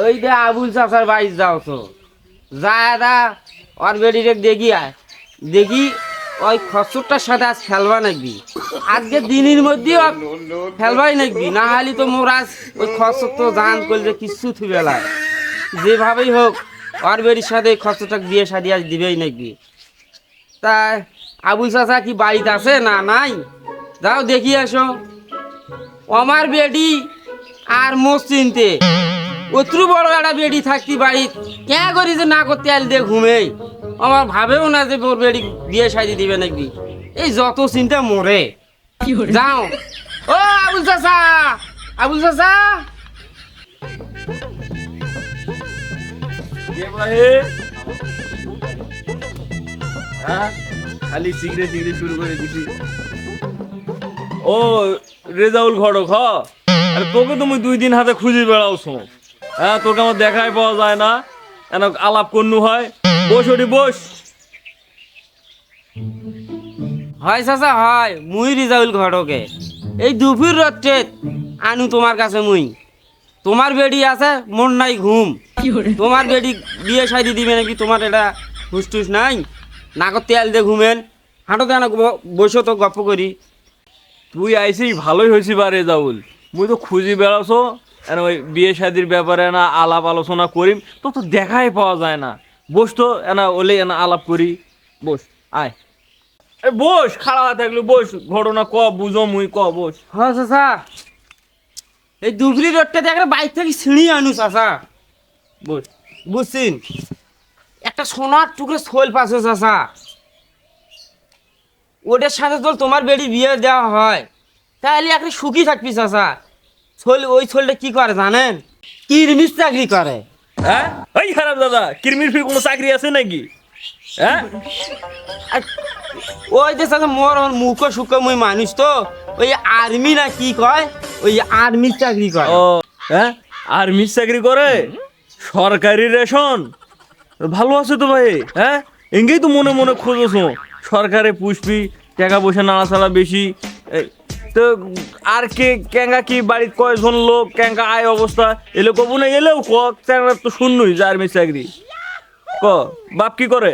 ওই দে আবুল চাচার বাড়ি যাও তো। যায় দা, ওর বেডিরে দেখি আয়। দেখি ওই খসুরটার সাথে আজ খেলবা নাকবি আজকে দিনের মধ্যে ও খেলবাই নাকবি না হলে তো মোর আজ ওই খসর তো জান করলে কিচ্ছু থুবে বেলায় যেভাবেই হোক, ওর বেডির সাথে খসরটা বিয়ে শাদি আজ দিবেই নাকবি তা আবুল চাচা কি বাড়িতে আছে না নাই? যাও দেখি আসো। আমার বেডি আর মোর চিনতে। অত্রু বড় একটা বেডি থাকতি বাড়ি কে করি যে না করতে আল দিয়ে ঘুমেই? আমার ভাবেও না যে মোর বেডি বিয়ে সাজি দিবে নাকি। এই যত চিন্তা মরে। যাও। ও, আবুল চাচা! আবুল চাচা! হ্যাঁ? খালি সিগারেট সিগারেট শুরু করে দিছি। ও, রেজাউল ঘটক, হ? আরে তোকে তুমি দুই দিন হাতে খুঁজে বেড়াওছো হ্যাঁ তোকে আমার দেখাই পাওয়া যায় না। কেন আলাপ কন্নু হয়। বস ওটি বস। হয় চাচা হয়। মুই রিজাউল ঘটকে। এই দুপুর রত্রে আনু তোমার কাছে মুই। তোমার বেডি আছে মন নাই ঘুম। তোমার বেডি বিয়ে সাজি দিবে নাকি? তোমার এটা হুসটুস নাই? নাকর তেল দিয়ে ঘুমেন। হাঁটো দেন বসো তো গপ্প করি তুই আইসি ভালোই হয়েছি বা রেজাউল মুই তো খুঁজি বেড়াছো। কেন ওই বিয়ে শাদির ব্যাপারে না আলাপ আলোচনা করিম তো তো দেখাই পাওয়া যায় না। বস তো এনা ওলে এনা আলাপ করি। বস আয়। এ বস খাড়া থাকলে বস ঘটনা ক বুঝো মুই ক বস। হ্যাঁ চাচা। এই দুপুরি রোডটা দেখলে বাইক থেকে ছিঁড়ি আনু চাচা। বস। বুঝছেন? একটা সোনার টুকরো শোল পাশে চাচা। ওটার সাথে তো তোমার বেড়ি বিয়ে দেওয়া হয়। তাহলে একটা সুখী থাকবি চাচা। শোল ওই শোলটা কি করে জানেন? কিরমিস চাকরি করে। হ্যাঁ? এই খারাপ দাদা কিরমির ফির কোনো চাকরি আছে নাকি? হ্যাঁ? ওই যে চাচা মোর মুখ সুখ মুই মানুষ তো ওই আর্মি না কি কয়? ওই আর্মির চাকরি করে। ও হ্যাঁ? আর মিস চাকরি করে? সরকারি রেশন? ভালো আছে তো ভাই হ্যাঁ? এঙ্গেই তো মনে মনে খোঁজছো সরকারে পুষবি টাকা পয়সা নাড়াচাড়া বেশি তো আর কে ক্যাঙ্গা কি বাড়ির কয়জন লোক ক্যাঙ্গা আয় অবস্থা, এলে কবু না, এলেও ক? ক্যাঙ্গা তো শূন্যই, যে আর্মি চাকরি। ক? বাপ কি করে?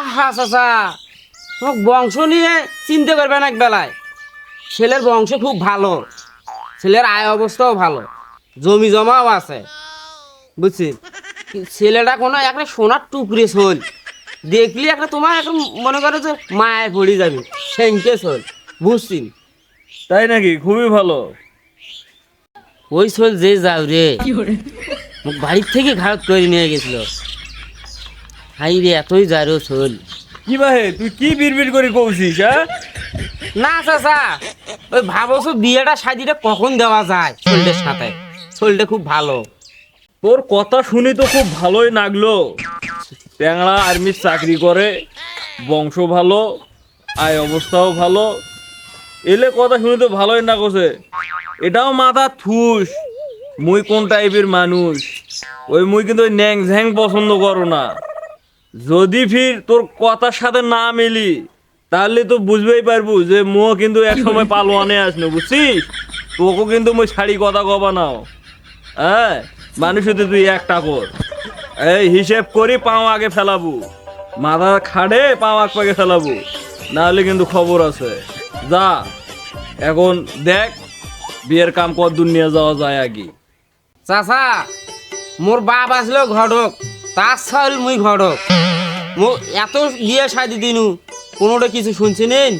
আহা, চাচা তোমার বংশ নিয়ে চিন্তা করবে না এক বেলায়। ছেলের বংশ খুব ভালো, ছেলের আয় অবস্থাও ভালো, জমি জমাও আছে, বুঝছি? ছেলেটা কোনো একটা সোনার টুকরে শোল দেখলি একটা তোমার একটা মনে করো যে মায়ে পড়ে যাবে সেঙ্কে শোল বুঝছি? তাই নাকি? খুবই ভালো। ওই শোল যে যাও রে। বাড়ির থেকে ঘাট করে নিয়ে গেছিল। হাই রে এতই যায় রে শোল। কি ভাই তুই কি বিড়বিড় করে কৌছিস হ্যাঁ? না চাচা ওই ভাবছ বিয়েটা শাদিটা কখন দেওয়া যায় শোলটার সাথে? শোলটা খুব ভালো। তোর কথা শুনি তো খুব ভালোই লাগল। ট্যাংরা আর্মির চাকরি করে বংশ ভালো আয় অবস্থাও ভালো। এলে কথা শুনে তো ভালোই না কোসে এটাও মাথা থুস। মুই কোন টাইপের মানুষ? ওই মুই কিন্তু ওই ন্যাং ঝ্যাং পছন্দ করো না। যদি ফির তোর কথার সাথে না মিলি, তাহলে তো বুঝবেই পারব যে মো কিন্তু এক সময় পালোয়ানে আসনো বুঝছিস? তোকে কিন্তু মুই ছাড়ি কথা কবা নাও হ্যাঁ মানুষ হতে তুই একটা কর এই হিসেব করি পাও আগে ফেলাবো। মাথা খাড়ে পাও আগ পাকে ফেলাবো। নাহলে কিন্তু খবর আছে। যা, এখন দেখ, বিয়ের কাম কত দূর নিয়ে যাওয়া যায় আগে। চাচা, মোর বাপ আসলো ঘটক, তার চাল মুই ঘটক। মো এত বিয়ে শাদি দিনু, কোনোটা কিছু শুনছি নিন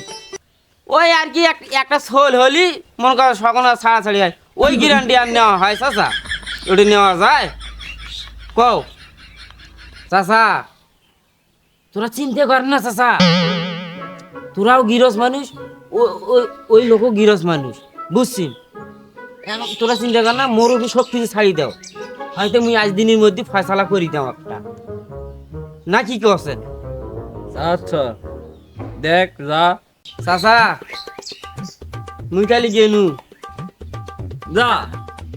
ওই আর কি এক- একটা শোল হলি, মনে করো সকল ছাড়াছাড়ি হয় ওই গ্যারান্টি আর নেওয়া হয় চাচা, ওটা নেওয়া যায়? কও। চাচা, তোরা চিন্তা কর না চাচা, তোরাও গিরস মানুষ ওই- ওই লোকও গিরস মানুষ বুঝছি এখন তোরা চিন্তা কর না মোর উপর সব কিছু ছাড়ি দাও। হয়তো মুই আজ দিনের মধ্যে ফয়সালা করি দাও একটা। না কি করছেন আচ্ছা দেখ যা। চাচা মুই কালি গেনু। যা।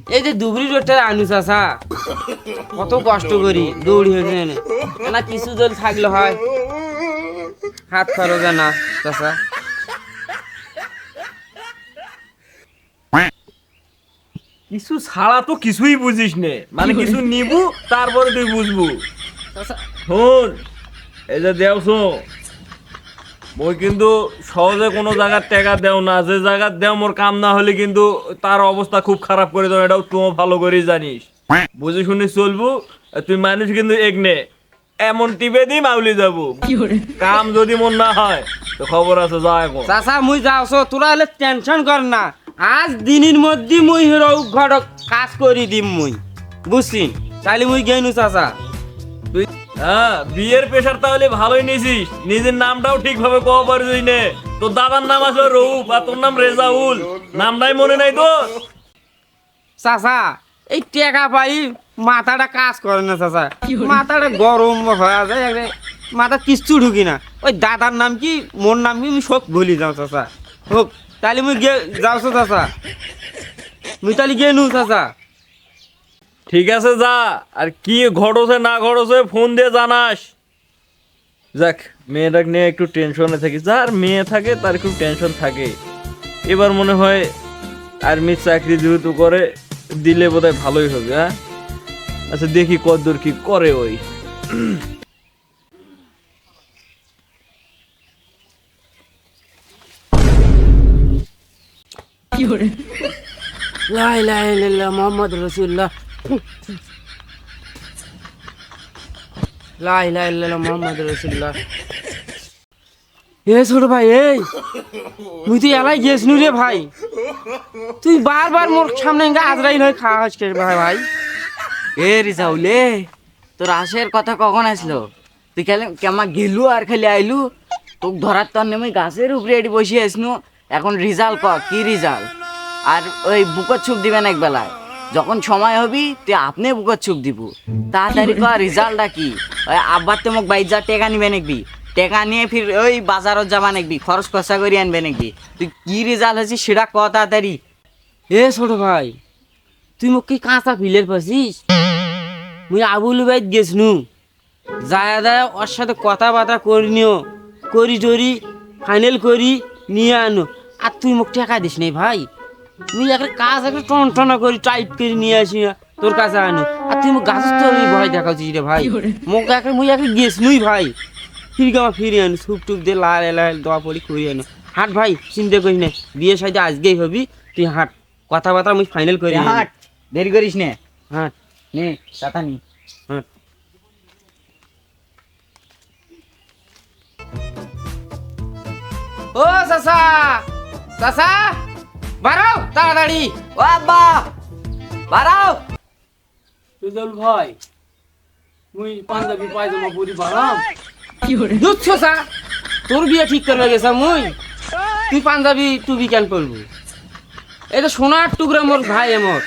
এই যে দুবরি রোডটা আনু চাচা। কত কষ্ট করি দৌড়ি হয়ে না কিছু জল থাকলে হয়। হাত খরচ না চাচা। কিছু ছাড়া তো কিছুই বুঝিস নে। মানে কিছু নিবু তারপরে তুই বুঝবু। শোন এই যে দেওছো মই কিন্তু সহজে কোনো জায়গার টাকা দেও না। যে জায়গার দেও মোর কাম না হলে কিন্তু তার অবস্থা খুব খারাপ করে দাও এটাও তুমিও ভালো করে জানিস। বুঝে শুনে চলবু তুই মানুষ কিন্তু এক নে। এমন টিপে দিই মাউলি যাব। কাম যদি মন না হয় তো খবর আছে যা এখন। চাচা মুই যাওছো তোরা হলে টেনশন কর না। আজ দিনের মধ্যে মুই হিরো ঘর কাজ করি দিম মুই। বুঝছিন? তাহলে মুই গেনু চাচা। তুই হ্যাঁ বিয়ের প্রেশার তাহলে ভালোই নিছিস নিজের নামটাও ঠিকভাবে কওয়া পারছিস নে। তোর দাদার নাম আছে রৌফ আর তোর নাম রেজাউল। নামটাই মনে নাই তোর? চাচা এই টেকা পাই মাথাটা কাজ করে না চাচা। মাথাটা গরম হয়ে যায় মাথা কিচ্ছু ঢুকি না। ওই দাদার নাম কি মোর নাম কি আমি সব ভুলি যাও চাচা। হোক। তাহলে মুই গে যাওছো চাচা। মুই তাহলে গেনু চাচা। ঠিক আছে যা, আর কি ঘটছে না ঘটছে ফোন দিয়ে জানাস। যাক, মেয়েটাকে নিয়ে একটু টেনশনে থাকি। যার মেয়ে থাকে, তার খুব টেনশন থাকে। এবার মনে হয় আর্মির চাকরি যেহেতু করে, দিলে বোধহয় ভালোই হবে হ্যাঁ? আচ্ছা দেখি কতদূর কি করে ওই। লা ইলাহা ইল্লাল্লাহ মুহাম্মদ রাসূলুল্লাহ। লা ইলাহা ইল্লাল্লাহ মুহাম্মদ রাসূলুল্লাহ। এ ছোট ভাই এই তুই তুই এলাই গেছনু রে ভাই। তুই বারবার মোর সামনে আজরাইল হয়ে খাওয়া হচ্ছে ভাই ভাই। এ রিজাউলে তোর আশের কথা কখন আসলো? তুই খালি কেমা গেলু আর খালি আইলু? তোক ধরার তর নেমে গাছের উপরে এটি বসে আসনু। এখন রিজাল্ট ক কি রিজাল্ট আর ওই বুকত ছুপ দিবেন এক বেলায়। যখন সময় হবি তুই আপনি বুকত ছুপ দিব। তাড়াতাড়ি ক রিজাল্টটা কি? ওই আব্বার তো মোক বাইর যা, টেকা নিবে নাকবি টেকা নিয়ে ফির ওই বাজারত যাবা নাকবি খরচ খরচা করে আনবে নাকবি তুই কি রিজাল্ট হয়েছিস সেটা ক তাড়াতাড়ি। এ ছোট ভাই, তুই মোক কি কাঁচা ফিলের পাছিস মুই আবুল বাইত গেছনু। যায় যায় ওর সাথে কথাবার্তা করি নিও করি টরি ফাইনাল করি, নিয়ে আনো। আর তুই মোক টাকা দিস নাই ভাই। মুই একটা কাজ একটা টনটনা করি টাইট করে নিয়ে আসি না তোর কাছে আনো আর তুই মোক গাছের তো ভয় দেখাচ্ছিস রে ভাই। মোক একটা মুই একটা গেছনুই ভাই। ফিরি আমার ফিরে আনো সুপ টুপ দিয়ে লাল লাল দোয়া পড়ি করি আনো। হাট ভাই চিন্তা করিস না বিয়ে সাইডে আজকেই হবি তুই হাট। কথাবার্তা মুই ফাইনাল করি আনি। হাট দেরি করিস নে। হাট। নে চাতা নি। হাট। ও চাচা! চাচা বাড়াও তাড়াতাড়ি। ও আব্বা বাড়াও রেজাউল ভাই মুই পাঞ্জাবি পায়জামা পরি বাড়াম দুধ চাচা তোর বিয়ে ঠিক করবে গেছে মুই। তুই পাঞ্জাবি টুবি কেন করবি এটা সোনার টুকরা মোর ভাই মোর।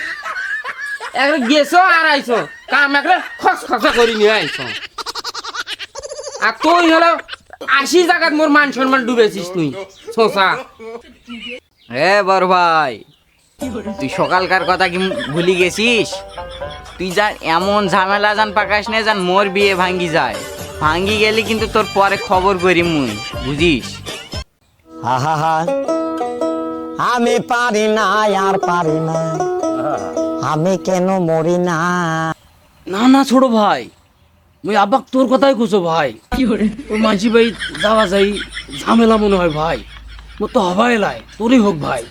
একবার গেছো আর আইছো। কাম একবার খস খসা করি নিয়ে আইছো। আর তুই হলো আশি জায়গাত মোর মান সম্মান ডুবেছিস তুই শোষা হে বড় ভাই তুই সকালকার কথা কি ভুলি গেছিস? তুই যা এমন ঝামেলা জান পাকাস না জান মোর বিয়ে ভাঙ্গি যায়। ভাঙ্গি গেলে কিন্তু তোর পরে খবর করি মুই বুঝিস? আহা আমি পারি না আর পারি না। আমি কেন মরি না? না না ছোট ভাই। মুই আব্বাক তোর কথাই কুছো ভাই। ওই মাঝি ভাই যাওয়া যাই ঝামেলা মনে হয় ভাই। মোর তো হবাই লাই তোরই হোক ভাই।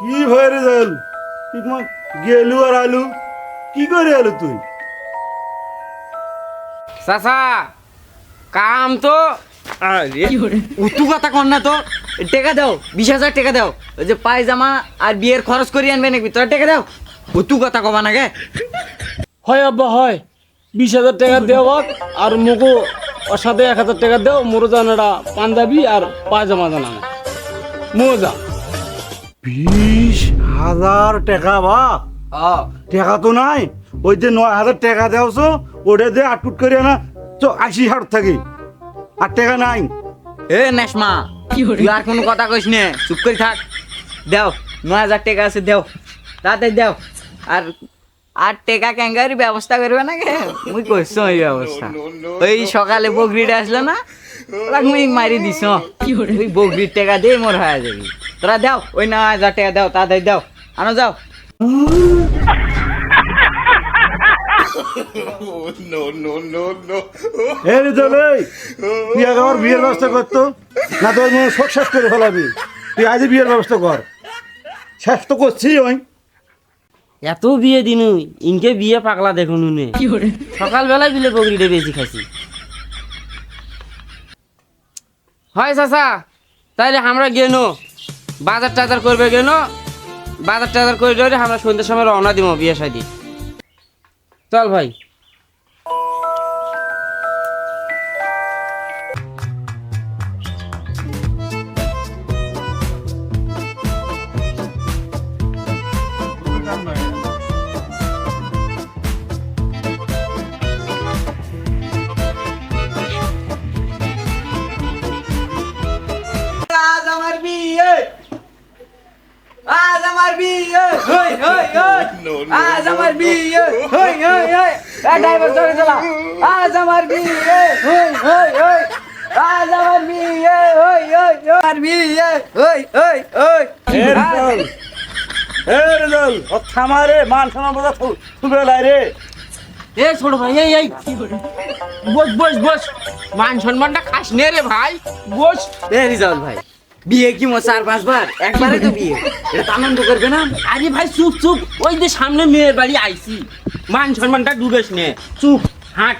কি ভয় রে জাল গেলু আর আলু। কি করে আলু তুই? চাচা কাম তো আরে উতু কথা কর না তো। টেকা দাও বিশ হাজার টাকা দাও। ওই যে পায়জামা আর বিয়ের খরচ করি আনবে নাকি? তোর টাকা দাও। উতু কথা কবা না গে হয় আব্বা হয়। বিশ হাজার টাকা দেওয়া আর মোকো ওর সাথে এক হাজার টাকা দেও মোর জানাটা পাঞ্জাবি আর পায়জামা জানা মোজা বিশ হাজার টাকা বা? টাকা তো নাই। ওই যে নয় হাজার টাকা দেওছো ওটা দিয়ে আটকুট করে না তো আশি হাট থাকি। আর টাকা নাই। এ নেশমা তুই আর কোনো কথা কইস নে চুপ করে থাক। দেও নয় হাজার টাকা আছে দেও। তাড়াতাড়ি দেও। আর আর টেকা ক্যাঙ্গারি ব্যবস্থা করবে না কে? মুই করছ এই ব্যবস্থা। ওই সকালে বগরিটা আসলো না? ওরা মুই মারি দিস ওই বগরির টাকা দিয়ে মোর হয়ে যাবি। তোরা দাও ওই নয় হাজার টাকা দাও তাড়াতাড়ি দাও। আনো যাও। তুই আগে আমার বিয়ের ব্যবস্থা করতো না তোর মনে শোক শেষ করে ফেলাবি। তুই আজই বিয়ের ব্যবস্থা কর। শেষ তো করছি ওই। এত বিয়ে দিনু ইনকে বিয়ে পাগলা দেখুন উনে। সকালবেলায় বিলে বগরিটা বেশি খাইছি। হয় চাচা তাইলে আমরা গেন। বাজার টাজার করবে গেন। বাজার টাজার করে আমরা সন্ধ্যের সময় রওনা দিব বিয়ে শাদি চল ভাই। ড্রাইভার ধরে চলা আজ আমার বিয়ে হই হই হই। আজ আমার বিয়ে হই হই আমার বিয়ে হই হই হই। এ রিজাল এ রিজাল ও থামা রে মান সম্মান বোঝা তুলে লাই রে। এ ছোট ভাই এই এই। বস বস বস। মান সম্মানটা খাস নে রে ভাই। বস। এ রিজাউল ভাই বিয়ে কি মো চার পাঁচবার একবারে তো বিয়ে। এটা আনন্দ করবে না? আরে ভাই চুপ চুপ। ওই যে সামনে মেয়ের বাড়ি আইছি। মান সম্মানটা ডুবেস নে। চুপ হাঁট।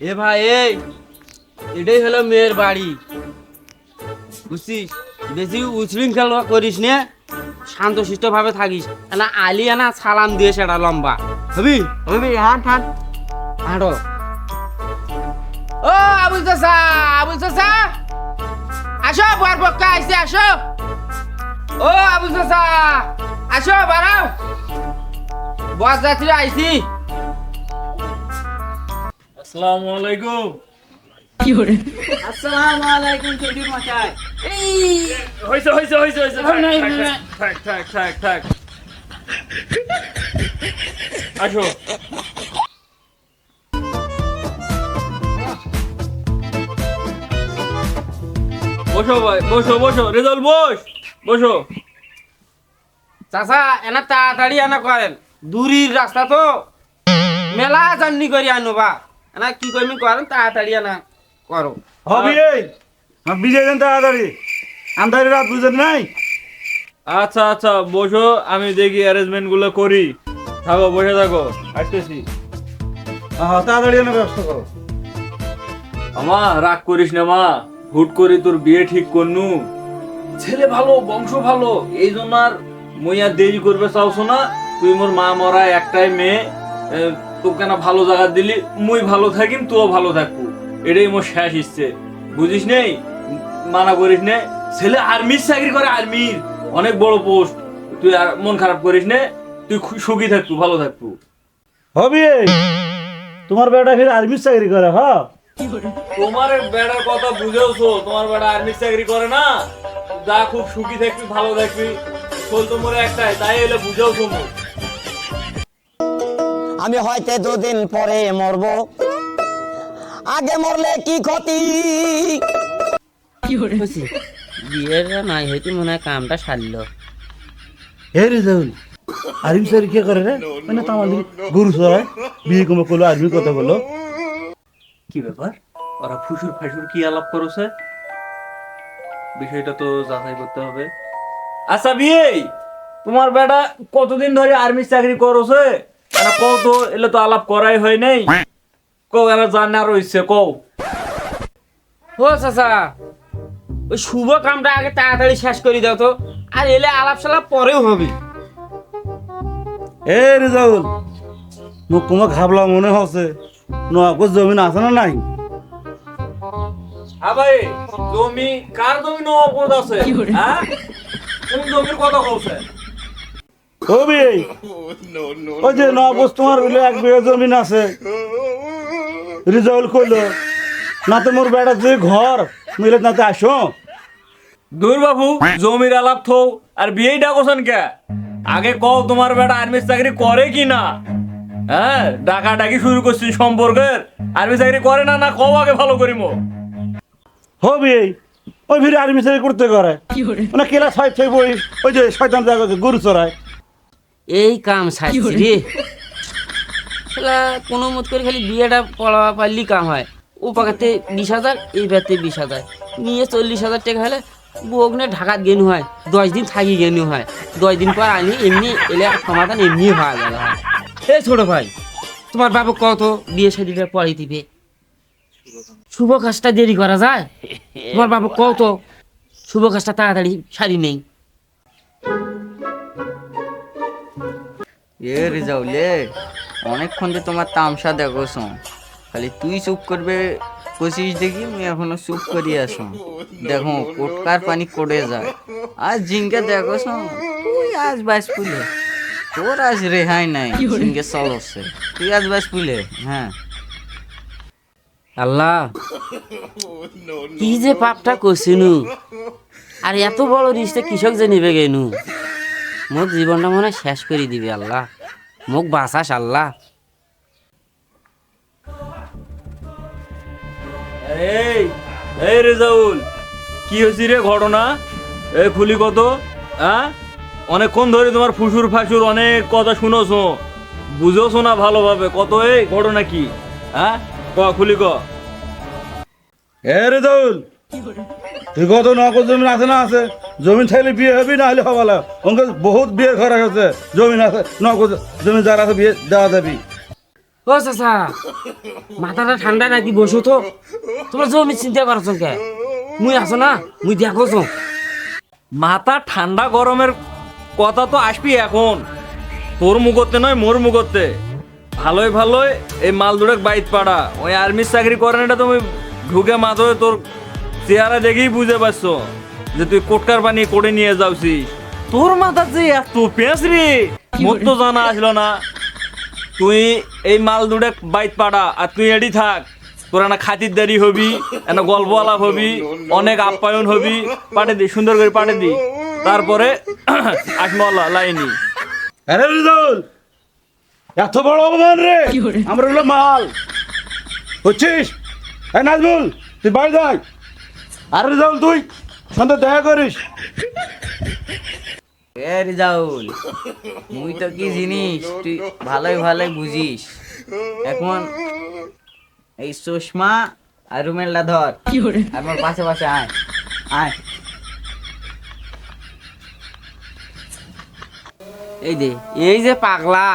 এ ভাই এই এটাই হলো মেয়ের বাড়ি। বুঝছিস? বেশি উশৃঙ্খল করিস নে শান্তশিষ্ট ভাবে থাকিস। না আলিয়া না সালাম দিয়ে সেটা লম্বা। হবি? হবি হাঁট হাঁট। হাঁটো। ও, আবুল চাষা আবুল চাষা আসো বর পক্কা আইসে আসো। ও, আবুল চাষা আসো, বাড়াও। বস যাত্রী আইসি আসসালামু আলাইকুম। আসসালামু আলাইকুম চৌধুরী মশাই হয়েছে হয়েছে হয়েছে হয়েছে থাক থাক থাক থাক আসো বসো ভাই বসো বসো রেজাল বস বসো চাচা এনা তাড়াতাড়ি এনা করেন দূরের রাস্তা তো মেলা জার্নি করি আনবা এনা কি করবি করেন তাড়াতাড়ি এনা করো। হবি এই বিজয় দেন তাড়াতাড়ি। আন্দারি রাত বুঝেন নাই। আচ্ছা আচ্ছা বসো আমি দেখি অ্যারেঞ্জমেন্টগুলো করি। থাকো বসে থাকো। আসতেছি। হ্যাঁ তাড়াতাড়ি এনে ব্যবস্থা করো। আমা রাগ করিস না মা। হুট করে তোর বিয়ে ঠিক করনু। ছেলে ভালো বংশ ভালো এই জন্য আর মুই আর দেরি করবে চাওছো না। তুই মোর মা মরা একটাই মেয়ে। তোকে না ভালো জায়গা দিলি মুই ভালো থাকিম তুইও ভালো থাকব। এটাই মোর শেষ ইচ্ছে। বুঝিস নেই? মানা করিস নে? ছেলে আর্মির চাকরি করে আর্মির। অনেক বড় পোস্ট। তুই আর মন খারাপ করিস নে? তুই সুখী থাকব ভালো থাকব। হবি তোমার বেটা ফির আর্মির চাকরি করে হ্যাঁ তোমার বেড়ার কথা বুঝেওছো তোমার বেড়া আর্মি চাকরি করে না? যা খুব সুখী থাকবি ভালো থাকবি। চল তো মোরে একটাই তাই এলে বুঝেওছো মোর। আমি হয়তো দুদিন পরে মরব। আগে মরলে কি ক্ষতি? বিয়ের নাই হয়তো মনে হয় কামটা সারলো। হে রিজাউল আর্মি চাকরি কে করে রে? মানে তো আমাদের গরু বিয়ে কমে করল আর্মি কথা বলল কি ব্যাপার? ওরা ফুসুর ফাসুর কি আলাপ করছে? বিষয়টা তো যাচাই করতে হবে। আচ্ছা বিয়ে তোমার বেটা কতদিন ধরে আর্মি চাকরি করছে? কত এলে তো আলাপ করাই হয় নাই? কও এরা জানার ইচ্ছে কও। ও চাচা ওই শুভ কামটা আগে তাড়াতাড়ি শেষ করে দাও তো আর এলে আলাপ সালাপ পরেও হবে। এ রিজাউল মোক কোনো ঘাবলা মনে হচ্ছে নগদ জমিন আছে না নাই? ভাই জমি কার জমি নবাবগঞ্জ আছে? হ্যাঁ? তুমি জমির কথা কওছে? ওই যে নবস তোমার এক বিঘা জমিন আছে। রিজাউল কইলো না তো মোর বেটা যে ঘর মিলে না তো আসো। দূর বাবু জমির আলাপ থো আর বিয়েই ডাকছেন কে? আগে কও তোমার বেটা আর্মি চাকরি করে কি না? হ্যাঁ ডাকা ডাকি শুরু করছি সম্পর্কের। আর্মি চাকরি করে না না কও আগে ভালো করিম। হবে ওই ভিড়ে আর্মি চাকরি করতে করে। মানে কেলা ছয় ছয় বই ওই যে শয়তান দেখা গরু চড়ায়। এই কাম সাইছি রে। কোনো মত করে খালি বিয়েটা পড়া পারলি কাম হয়। ও পাকাতে বিশ হাজার এই ব্যাতে বিশ হাজার। নিয়ে চল্লিশ হাজার টাকা হলে বউনে ঢাকাত গেনু হয়। দশ দিন থাকি গেনু হয়। দশ দিন পর আনি এমনি এলে সমাধান এমনি হওয়া গেল হয়। এই ছোট ভাই তোমার বাবু কত বিয়ে শাদিটা পরে দিবে? শুভ কাজটা দেরি করা যায়? তোমার বাবু কত? শুভ কাজটা তাড়াতাড়ি সারি নেই। এ রিজাউলে অনেকক্ষণ যে তোমার তামসা দেখোস খালি তুই চুপ করবে কষিস দেখি আমি এখনও চুপ করি আসো দেখো কোটকার পানি কোড়ে যায়। আজ জিঙ্কে দেখোস তুই আজ বাস পুলে তোর আজ রেহাই নাই জিঙ্কে চলছে তুই আজ বাস পুলে হ্যাঁ। আল্লাহ। কি যে পাপটা করছিনু আর এত বড় রিস্তে কৃষক যে নিবে গেনু মোর জীবনটা মনে হয় শেষ করে দিবে আল্লাহ। মোক বাঁচাস আল্লাহ। এই এই রেজাউল, কি হয়েছি রে ঘটনা? এ খুলি কত? হ্যাঁ? অনেকক্ষণ ধরে তোমার ফুসুর ফাসুর অনেক কথা শুনোছ। বুঝোছো না ভালোভাবে? কত এই ঘটনা কি? হ্যাঁ? ক খুলি ক। এ রে কত নকল জমিন আছে না আছে। জমিন থাকলে বিয়ে হবি না হলে হবালা অঙ্কে বহুত বিয়ে ঘর আছে। জমিন আছে নকল জমিন যার আছে বিয়ে দেওয়া যাবি। ও চাচা মাথাটা ঠান্ডা নাকি বসো তো। তোমার জমি চিন্তা করছ কে? মুই আছো না মুই দেখোছো মাথা ঠান্ডা গরমের কথা তো আসবি এখন। তোর মুখতে নয় মোর মুখতে। ভালোই ভালোই এই মাল দুড়েক বাইত পাড়া ওই আর্মির চাকরি করেন এটা তুমি ঢুকে মাথায় তোর চেহারা দেখেই বুঝে পারছ যে তুই কোটকার পানি করে নিয়ে যাওছি। তোর মাথা যে এত পেঁচ রে! মোর তো জানা আসলো না। তুই এই মাল দুড়েক বাইত পাড়া আর তুই এডি থাক। তোর না খাতিরদারি হবি এনা গল্প আলাপ হবি অনেক আপ্যায়ন হবি পাঠে দি সুন্দর করে পাঠে দি। তারপরে আসমল্লা লাইনি। আরে রিজল এত বড় অপমান রে! আমরা হলো মাল। বুঝছিস? এই নাজমুল তুই বাড়ি যাই। আরে তুই? সন্ধ্যা দেখা করিস। এ রিজাউল মুই তো কি জিনিস? তুই ভালোই ভালোই বুঝিস। এখন এই সুষমা আর রুমেলটা ধর। আমার পাশে পাশে আয় আয়। এই দে এই যে পাগলা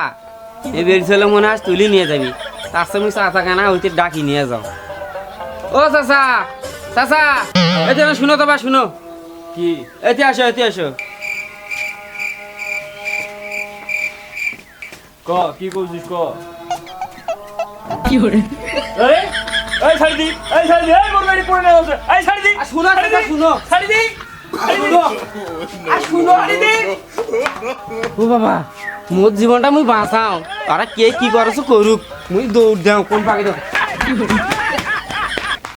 এই বের ছেলে মনে হয় আজ তুলি নিয়ে যাবি। তার সঙ্গে চাচা কানা হইতে ডাকি নিয়ে যাও। ও চাচা চাচা যে শুনো তো বা শুনো। কি? এতে আসো এতে আসো। ক কি করছিস ক? আরে, এই ছাড়ি দি এই ছাড়ি দি এই মোর গাড়ি পড়ে নেওয়া হচ্ছে। এই ছাড়ি দি শুনো শুনো। ছাড়ি দি শুনো ছাড়ি ও বাবা মোর জীবনটা মুই বাঁচাও। তারা কে কি করছ করুক মুই দৌড় দাও কোন পাকে দাও